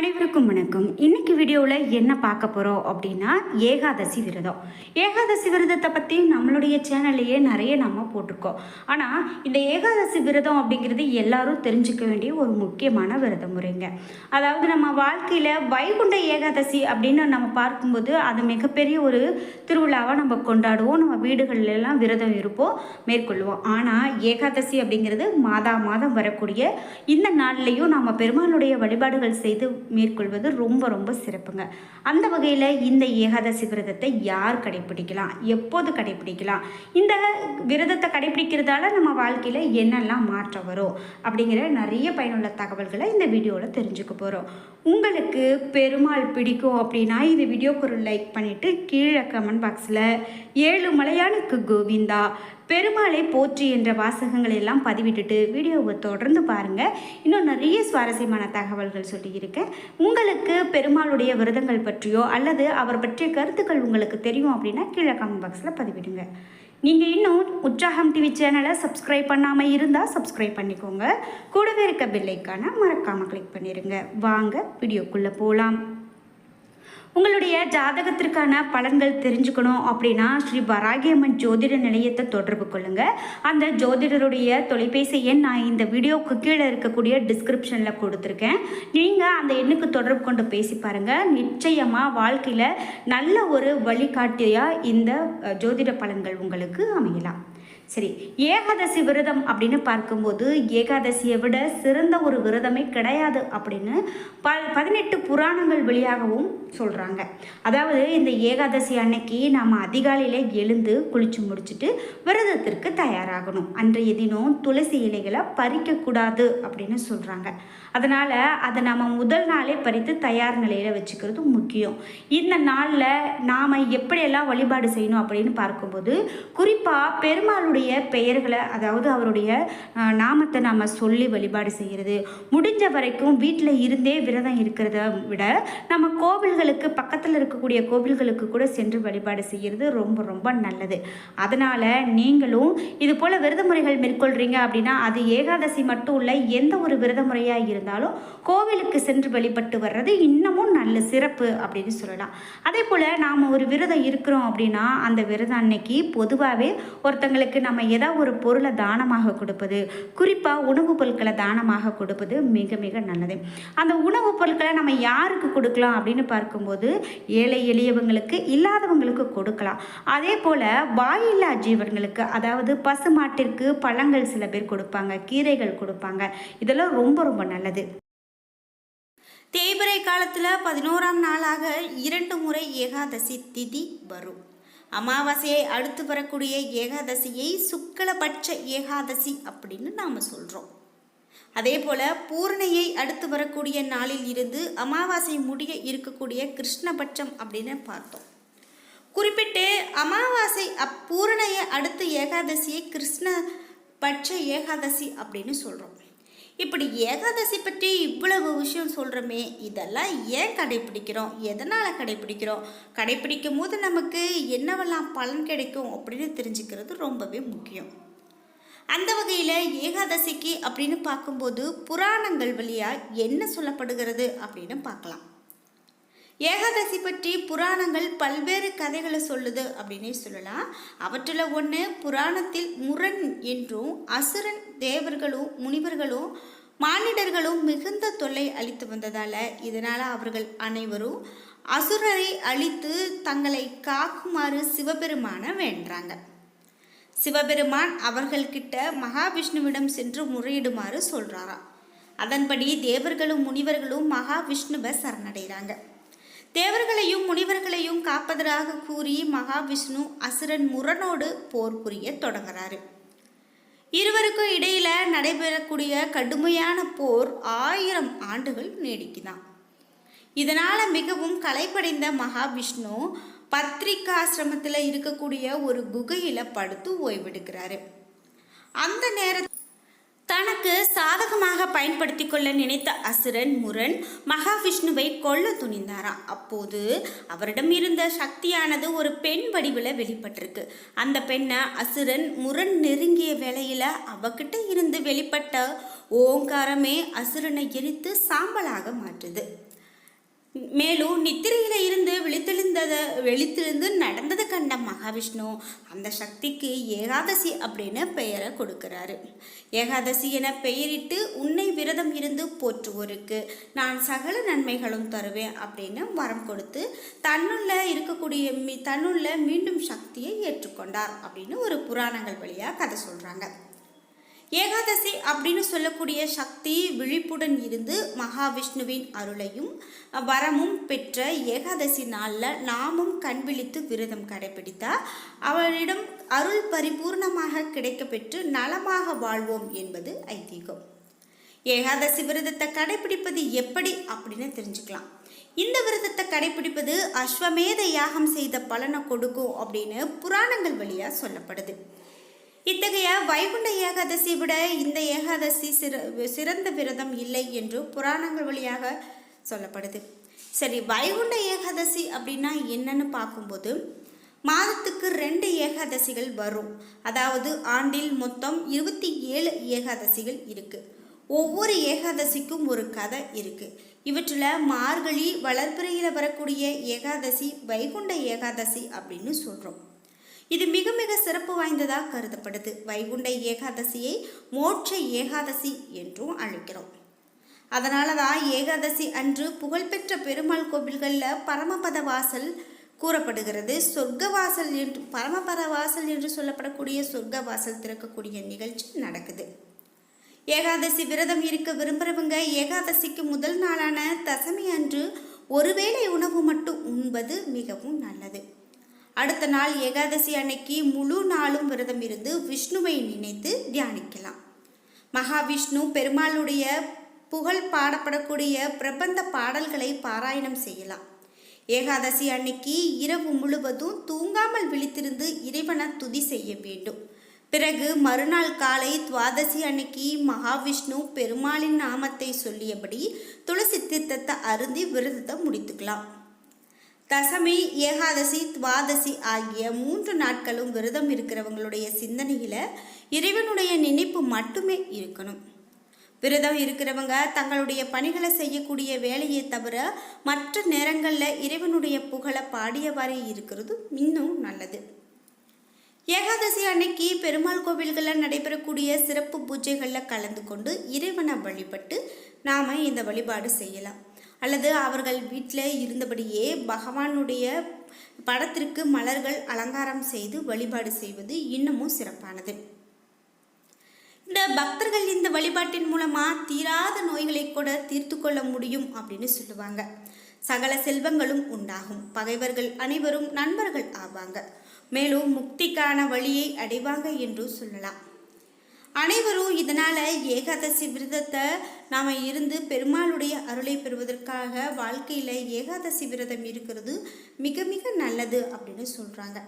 அனைவருக்கும் வணக்கம். இன்னைக்கு வீடியோவில் என்ன பார்க்க போகிறோம் அப்படின்னா ஏகாதசி விரதம். ஏகாதசி விரதத்தை பற்றி நம்மளுடைய சேனல்லையே நிறைய நம்ம போட்டிருக்கோம். ஆனால் இந்த ஏகாதசி விரதம் அப்படிங்கிறது எல்லாரும் தெரிஞ்சுக்க வேண்டிய ஒரு முக்கியமான விரத முறைங்க. அதாவது நம்ம வாழ்க்கையில் வைகுண்ட ஏகாதசி அப்படின்னு நம்ம பார்க்கும்போது அது மிகப்பெரிய ஒரு திருவிழாவாக நம்ம கொண்டாடுவோம். நம்ம வீடுகள்லாம் விரதம் இருப்போம் மேற்கொள்வோம். ஆனால் ஏகாதசி அப்படிங்கிறது மாதா மாதம் வரக்கூடிய இந்த நாள்லேயும் நம்ம பெருமாளுடைய வழிபாடுகள் செய்து மேற்கொள்வது ரொம்ப ரொம்ப சிறப்புங்க. அந்த வகையில் இந்த ஏகாதசி விரதத்தை யார் கடைப்பிடிக்கலாம்? எப்போது கடைப்பிடிக்கலாம்? இந்த விரதத்தை கடைப்பிடிக்கிறதால நம்ம வாழ்க்கையில் என்னெல்லாம் மாற்றம் வரும்? அப்படிங்கிற நிறைய பயனுள்ள தகவல்களை இந்த வீடியோவில் தெரிஞ்சுக்க போகிறோம் உங்களுக்கு பெருமாள் பிடிக்கும் அப்படின்னா இந்த வீடியோக்கு ஒரு லைக் பண்ணிவிட்டு கீழே கமெண்ட் பாக்ஸில் ஏழு மலையானுக்கு கோவிந்தா பெருமாளை போற்றி என்ற வாசகங்களை எல்லாம் பதிவிட்டுட்டு வீடியோவை தொடர்ந்து பாருங்கள் இன்னும் நிறைய சுவாரஸ்யமான தகவல்கள் சொல்லியிருக்கேன். உங்களுக்கு பெருமாளுடைய விரதங்கள் பற்றியோ அல்லது அவர் பற்றிய கருத்துக்கள் உங்களுக்கு தெரியும் அப்படின்னா கீழே கமெண்ட் பாக்ஸில் பதிவிடுங்க. நீங்கள் இன்னும் உற்சாகம் டிவி சேனலை சப்ஸ்கிரைப் பண்ணாமல் இருந்தால் சப்ஸ்கிரைப் பண்ணிக்கோங்க. கூடவே இருக்க பெல்லைக்கான மறக்காமல் கிளிக் பண்ணிடுங்க வாங்க வீடியோக்குள்ளே போகலாம் உங்களுடைய ஜாதகத்திற்கான பலன்கள் தெரிஞ்சுக்கணும் அப்படின்னா ஸ்ரீ வராகியம்மன் ஜோதிட நிலையத்தை தொடர்பு கொள்ளுங்க. அந்த ஜோதிடருடைய தொலைபேசி எண் நான் இந்த வீடியோவுக்கு கீழே இருக்கக்கூடிய டிஸ்கிரிப்ஷனில் கொடுத்துருக்கேன். நீங்கள் அந்த எண்ணுக்கு தொடர்பு கொண்டு பேசி பாருங்கள் நிச்சயமாக வாழ்க்கையில் நல்ல ஒரு வழிகாட்டியாக இந்த ஜோதிட பலன்கள் உங்களுக்கு அமையலாம். சரி ஏகாதசி விரதம் அப்படின்னு பார்க்கும்போது ஏகாதசியை விட சிறந்த ஒரு விரதமே கிடையாது அப்படின்னு ப பதினெட்டு புராணங்கள் வழியாகவும் சொல்கிறாங்க அதாவது இந்த ஏகாதசி அன்னைக்கு நாம் அதிகாலையில் எழுந்து குளிச்சு முடிச்சுட்டு விரதத்திற்கு தயாராகணும். அன்றைய தினம் துளசி இலைகளை பறிக்கக்கூடாது அப்படின்னு சொல்கிறாங்க அதனால் அதை நம்ம முதல் நாளே பறித்து தயார் நிலையில் வச்சுக்கிறது முக்கியம். இந்த நாளில் நாம் எப்படியெல்லாம் வழிபாடு செய்யணும் அப்படின்னு பார்க்கும்போது குறிப்பாக பெருமாளுடைய பெயர்களை அதாவது அவருடைய நாமத்தை நாம் சொல்லி வழிபாடு செய்கிறது முடிஞ்ச வரைக்கும் வீட்டில் இருந்தே விரதம் இருக்கிறத விட நம்ம கோவில்களுக்கு பக்கத்தில் இருக்கக்கூடிய கோவில்களுக்கு கூட சென்று வழிபாடு செய்கிறது ரொம்ப ரொம்ப நல்லது. அதனால் நீங்களும் இது போல் விரத முறைகள் மேற்கொள்கிறீங்க அப்படின்னா அது ஏகாதசி மட்டும் இல்லை எந்த ஒரு விரத முறையாக இருந்தாலும் கோவிலுக்கு சென்று வழிபட்டு வர்றது இன்னமும் நல்ல சிறப்பு அப்படின்னு சொல்லலாம். அதே போல் நாம் ஒரு விரதம் இருக்கிறோம் அப்படின்னா அந்த விரதம் அன்னைக்கு பொதுவாகவே ஒருத்தங்களுக்கு நம்ம ஏதாவது ஒரு பொருளை தானமாக கொடுப்பது குறிப்பாக உணவுப் பொருட்களை தானமாக கொடுப்பது மிக மிக நல்லது. அந்த உணவுப் பொருட்களை நம்ம யாருக்கு கொடுக்கலாம் அப்படின்னு பார்க்கும்போது ஏழை எளியவங்களுக்கு இல்லாதவங்களுக்கு கொடுக்கலாம். அதே போல் வாயில்லா ஜீவன்களுக்கு அதாவது பசுமாட்டிற்கு பழங்கள் சில பேர் கொடுப்பாங்க கீரைகள் கொடுப்பாங்க. இதெல்லாம் ரொம்ப ரொம்ப நல்லது. தேய்பிரை காலத்தில் பதினோராம் நாளாக இரண்டு முறை ஏகாதசி திதி வரும். அமாவாசையை அடுத்து வரக்கூடிய ஏகாதசியை சுக்லபட்ச ஏகாதசி அப்படின்னு நாம் சொல்கிறோம் அதே போல் பூர்ணையை அடுத்து வரக்கூடிய நாளில் இருந்து அமாவாசை முடிய இருக்கக்கூடிய கிருஷ்ணபட்சம் அப்படின்னு பார்த்தோம். குறிப்பிட்டு அமாவாசை அப்பூரணையை அடுத்து ஏகாதசியை கிருஷ்ண பட்ச ஏகாதசி அப்படின்னு சொல்கிறோம் இப்படி ஏகாதசி பற்றி இவ்வளவு விஷயம் சொல்கிறோமே இதெல்லாம் ஏன் கடைப்பிடிக்கிறோம்? எதனால் கடைப்பிடிக்கிறோம்? கடைப்பிடிக்கும் போது நமக்கு என்னவெல்லாம் பலன் கிடைக்கும் அப்படின்னு தெரிஞ்சுக்கிறது ரொம்பவே முக்கியம். அந்த வகையில் ஏகாதசிக்கு அப்படின்னு பார்க்கும்போது புராணங்கள் வழியாக என்ன சொல்லப்படுகிறது அப்படின்னு பார்க்கலாம். ஏகாதசி பற்றி புராணங்கள் பல்வேறு கதைகளை சொல்லுது அப்படின்னே சொல்லலாம். அவற்றில் ஒன்று புராணத்தில் முரண் என்றும் அசுரன் தேவர்களும் முனிவர்களும் மானிடர்களும் மிகுந்த தொல்லை அளித்து வந்ததால் இதனால் அவர்கள் அனைவரும் அசுரரை அழித்து தங்களை காக்குமாறு சிவபெருமான வேண்டுறாங்க. சிவபெருமான் அவர்கள்கிட்ட மகாவிஷ்ணுவிடம் சென்று முறையிடுமாறு சொல்றாராம் அதன்படி தேவர்களும் முனிவர்களும் மகாவிஷ்ணுவை சரணடைகிறாங்க. தேவர்களையும் முனிவர்களையும் காப்பதற்காக கூறி மகாவிஷ்ணு அசுரன் முரனோடு போர் புரிய தொடங்குறாரு. இருவருக்கும் இடையில நடைபெறக்கூடிய கடுமையான போர் ஆயிரம் ஆண்டுகள் நீடிக்குதான் இதனால மிகவும் களைப்படைந்த மகாவிஷ்ணு பத்ரிகாசிரமத்தில் இருக்கக்கூடிய ஒரு குகையில் படுத்து ஓய்வெடுக்கிறாரு. அந்த நேரத்தில் தனக்கு சாதகமாக பயன்படுத்தி கொள்ள நினைத்த அசுரன் முரண் மகாவிஷ்ணுவை கொல்ல துணிந்தாராம். அப்போது அவரிடம் இருந்த சக்தியானது ஒரு பெண் வடிவில் வெளிப்பட்டிருக்கு. அந்த பெண்ணை அசுரன் முரண் நெருங்கிய வேளையில் அவகிட்ட இருந்து வெளிப்பட்ட ஓங்காரமே அசுரனை எரித்து சாம்பலாக மாற்றுது. மேலும் நித்திரையில வெளித்திருந்து நடந்தது கண்ட மகாவிஷ்ணு அந்த சக்திக்கு ஏகாதசி அப்படின்னு பெயரை கொடுக்கிறாரு. ஏகாதசி என பெயரிட்டு உன்னை விரதம் இருந்து போற்றுவோருக்கு நான் சகல நன்மைகளும் தருவேன் அப்படின்னு வரம் கொடுத்து தன்னுள்ள இருக்கக்கூடிய மீ- தன்னுள்ள மீண்டும் சக்தியை ஏற்றுக்கொண்டார் அப்படின்னு ஒரு புராணங்கள் வழியாக கதை சொல்கிறாங்க ஏகாதசி அப்படின்னு சொல்லக்கூடிய சக்தி விழிப்புடன் இருந்து மகாவிஷ்ணுவின் அருளையும் வரமும் பெற்ற ஏகாதசி நாளில் நாமும் கண் விழித்து விரதம் கடைபிடித்தா அவரிடம் அருள் பரிபூர்ணமாக கிடைக்கப்பெற்று நலமாக வாழ்வோம் என்பது ஐதீகம். ஏகாதசி விரதத்தை கடைபிடிப்பது எப்படி அப்படின்னு தெரிஞ்சுக்கலாம். இந்த விரதத்தை கடைபிடிப்பது அஸ்வமேத யாகம் செய்த பலனை கொடுக்கும் அப்படின்னு புராணங்கள் வழியாக சொல்லப்படுது. இத்தகைய வைகுண்ட ஏகாதசி விட இந்த ஏகாதசி சிற சிறந்த விரதம் இல்லை என்று புராணங்கள் வழியாக சொல்லப்படுது. சரி வைகுண்ட ஏகாதசி அப்படின்னா என்னன்னு பார்க்கும்போது மாதத்துக்கு ரெண்டு ஏகாதசிகள் வரும். அதாவது ஆண்டில் மொத்தம் இருபத்தி ஏழு ஏகாதசிகள் இருக்கு. ஒவ்வொரு ஏகாதசிக்கும் ஒரு கதை இருக்கு. இவற்றில் மார்கழி வளர்ப்பிறையில் வரக்கூடிய ஏகாதசி வைகுண்ட ஏகாதசி அப்படின்னு சொல்கிறோம் இது மிக மிக சிறப்பு வாய்ந்ததாக கருதப்படுது. வைகுண்ட ஏகாதசியை மோட்ச ஏகாதசி என்றும் அழைக்கிறோம். அதனால தான் ஏகாதசி அன்று புகழ்பெற்ற பெருமாள் கோவில்களில் பரமபத வாசல் கூறப்படுகிறது. சொர்க்க வாசல் என்று பரமபத வாசல் என்று சொல்லப்படக்கூடிய சொர்க்க வாசல் திறக்கக்கூடிய நிகழ்ச்சி நடக்குது. ஏகாதசி விரதம் இருக்க விரும்புகிறவங்க ஏகாதசிக்கு முதல் நாளான தசமி அன்று ஒருவேளை உணவு மட்டும் உண்பது மிகவும் நல்லது. அடுத்த நாள் ஏகாதசி அன்னைக்கு முழு நாளும் விரதம் இருந்து விஷ்ணுவை நினைத்து தியானிக்கலாம். மகாவிஷ்ணு பெருமாளுடைய புகழ் பாடப்படக்கூடிய பிரபந்த பாடல்களை பாராயணம் செய்யலாம். ஏகாதசி அன்னைக்கு இரவு முழுவதும் தூங்காமல் விழித்திருந்து இறைவனை துதி செய்ய வேண்டும். பிறகு மறுநாள் காலை துவாதசி அன்னைக்கு மகாவிஷ்ணு பெருமாளின் நாமத்தை சொல்லியபடி துளசி தீர்த்தத்தை அருந்தி விரதத்தை முடித்துக்கலாம். தசமி ஏகாதசி துவாதசி ஆகிய மூன்று நாட்களும் விரதம் இருக்கிறவங்களுடைய சிந்தனையில் இறைவனுடைய நினைப்பு மட்டுமே இருக்கணும். விரதம் இருக்கிறவங்க தங்களுடைய பணிகளை செய்யக்கூடிய வேலையை தவிர மற்ற நேரங்களில் இறைவனுடைய புகழை பாடியவாறே இருக்கிறது இன்னும் நல்லது. ஏகாதசி அன்னைக்கு பெருமாள் கோவில்களில் நடைபெறக்கூடிய சிறப்பு பூஜைகளில் கலந்து கொண்டு இறைவனை வழிபட்டு நாம் இந்த வழிபாடு செய்யலாம். அல்லது அவர்கள் வீட்டில் இருந்தபடியே பகவானுடைய படத்திற்கு மலர்கள் அலங்காரம் செய்து வழிபாடு செய்வது இன்னமும் சிறப்பானது. இந்த பக்தர்கள் இந்த வழிபாட்டின் மூலமா தீராத நோய்களை கூட தீர்த்து கொள்ள முடியும் அப்படின்னு சொல்லுவாங்க. சகல செல்வங்களும் உண்டாகும். பகைவர்கள் அனைவரும் நண்பர்கள் ஆவாங்க. மேலும் முக்திக்கான வழியை அடைவாங்க என்று சொல்லலாம். அனைவரும் இதனால் ஏகாதசி விரதத்தை நாம் இருந்து பெருமாளுடைய அருளை பெறுவதற்காக வாழ்க்கையில் ஏகாதசி விரதம் இருக்கிறது மிக மிக நல்லது அப்படின்னு சொல்கிறாங்க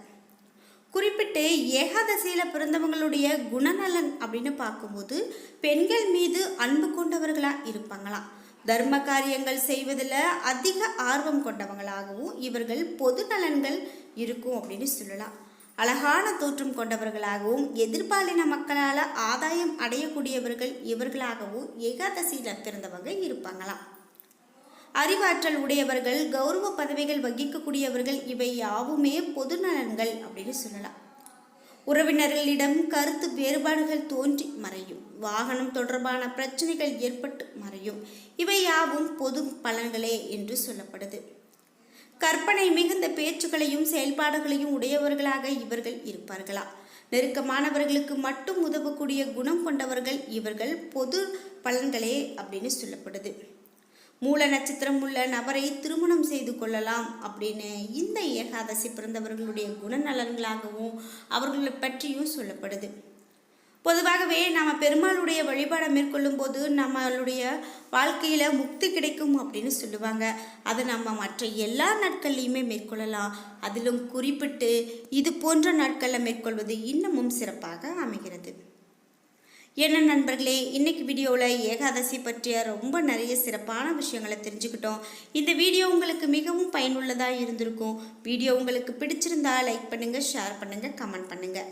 குறிப்பிட்டு ஏகாதசியில் பிறந்தவங்களுடைய குணநலன் அப்படின்னு பார்க்கும்போது பெண்கள் மீது அன்பு கொண்டவர்களாக இருப்பாங்களாம் தர்ம காரியங்கள் செய்வதில் அதிக ஆர்வம் கொண்டவங்களாகவும் இவர்கள் பொது நலன்கள் இருக்கும் அப்படின்னு சொல்லலாம். அழகான தோற்றம் கொண்டவர்களாகவும் எதிர்பாலின மக்களால் ஆதாயம் அடையக்கூடியவர்கள் இவர்களாகவும் ஏகாதசியில் பிறந்தவங்க இருப்பாங்களாம். அறிவாற்றல் உடையவர்கள் கௌரவ பதவிகள் வகிக்கக்கூடியவர்கள் இவை யாவுமே பொது நலன்கள் அப்படின்னு சொல்லலாம். உறவினர்களிடம் கருத்து வேறுபாடுகள் தோன்றி மறையும். வாகனம் தொடர்பான பிரச்சனைகள் ஏற்பட்டு மறையும். இவை யாவும் பொது பலன்களே என்று சொல்லப்படுது. கற்பனை மிகுந்த பேச்சுக்களையும் செயல்பாடுகளையும் உடையவர்களாக இவர்கள் இருப்பார்களா? நெருக்கமானவர்களுக்கு மட்டும் உதவக்கூடிய குணம் கொண்டவர்கள் இவர்கள் பொது பலன்களே அப்படின்னு சொல்லப்படுது. மூல நட்சத்திரம் உள்ள நபரை திருமணம் செய்து கொள்ளலாம் அப்படின்னு இந்த ஏகாதசி பிறந்தவர்களுடைய குணநலன்களாகவும் அவர்களை பற்றியும் சொல்லப்படுது. பொதுவாகவே நாம் பெருமாளுடைய வழிபாடை மேற்கொள்ளும் போது நம்மளுடைய வாழ்க்கையில் முக்தி கிடைக்கும் அப்படின்னு சொல்லுவாங்க. அதை நம்ம மற்ற எல்லா நாட்கள்லையுமே மேற்கொள்ளலாம். அதிலும் குறிப்பிட்டு இது போன்ற நாட்களில் மேற்கொள்வது இன்னமும் சிறப்பாக அமைகிறது. என்ன நண்பர்களே இன்னைக்கு வீடியோவில் ஏகாதசி பற்றிய ரொம்ப நிறைய சிறப்பான விஷயங்களை தெரிஞ்சுக்கிட்டோம். இந்த வீடியோ உங்களுக்கு மிகவும் பயனுள்ளதாக இருந்திருக்கும். வீடியோ உங்களுக்கு பிடிச்சிருந்தா லைக் பண்ணுங்கள் ஷேர் பண்ணுங்கள் கமெண்ட் பண்ணுங்கள்